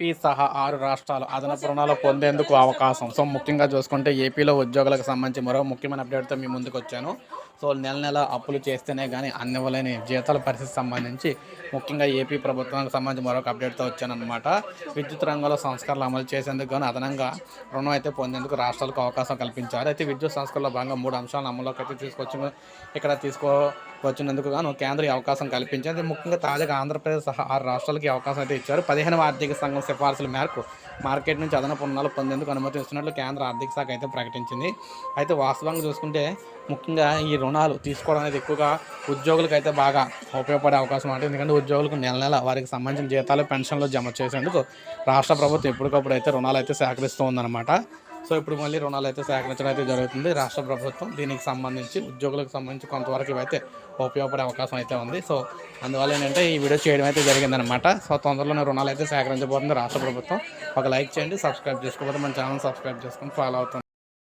AP సహా ఆరు రాష్ట్రాలు అదనపు రుణాలు పొందేందుకు అవకాశం. సో ముఖ్యంగా చూసుకుంటే ఏపీలో ఉద్యోగులకు సంబంధించి మరో ముఖ్యమైన అప్డేట్తో మీ ముందుకు వచ్చాను. సో నెల నెల అప్పులు చేస్తేనే కానీ అందివ్వలేని జీతాల పరిస్థితి సంబంధించి ముఖ్యంగా ఏపీ ప్రభుత్వానికి సంబంధించి మరొక అప్డేట్తో వచ్చానమాట విద్యుత్ రంగంలో సంస్కరణలు అమలు చేసేందుకు గాను అదనంగా రుణం అయితే పొందేందుకు రాష్ట్రాలకు అవకాశం కల్పించారు. అయితే విద్యుత్ సంస్కరణలో భాగంగా మూడు అంశాలను అమల్లోకి అయితే తీసుకొచ్చిన ఇక్కడ తీసుకో వచ్చినందుకు గాను కేంద్ర అవకాశం కల్పించింది ముఖ్యంగా తాజాగా ఆంధ్రప్రదేశ్ సహా ఆరు రాష్ట్రాలకి అవకాశం అయితే ఇచ్చారు. పదిహేనవ ఆర్థిక సంఘం సిఫార్సుల మేరకు మార్కెట్ నుంచి అదనపు రుణాలు పొందేందుకు అనుమతి ఇస్తున్నట్లు కేంద్ర ఆర్థిక శాఖ అయితే ప్రకటించింది. అయితే వాస్తవంగా చూసుకుంటే ముఖ్యంగా ఈ రుణాలు తీసుకోవడం అనేది ఎక్కువగా ఉద్యోగులకు అయితే బాగా ఉపయోగపడే అవకాశం ఉంటుంది ఎందుకంటే ఉద్యోగులకు నెల నెల వారికి సంబంధించిన జీతాలు పెన్షన్లు జమ చేసేందుకు రాష్ట్ర ప్రభుత్వం ఎప్పటికప్పుడు అయితే రుణాలు అయితే సేకరిస్తూ ఉందన్నమాట. సో ఇప్పుడు మళ్ళీ రుణాలు అయితే సేకరించడం అయితే జరుగుతుంది. రాష్ట్ర ప్రభుత్వం దీనికి సంబంధించి ఉద్యోగులకు సంబంధించి కొంతవరకు ఇవైతే ఉపయోగపడే అవకాశం అయితే ఉంది. సో అందువల్ల ఏంటంటే ఈ వీడియో చేయడం అయితే జరిగిందనమాట సో తొందరలోనే రుణాలు అయితే సేకరించబోతుంది రాష్ట్ర ప్రభుత్వం. ఒక లైక్ చేయండి సబ్స్క్రైబ్ చేసుకోకపోతే మన ఛానల్ సబ్స్క్రైబ్ చేసుకొని ఫాలో అవుతుంది.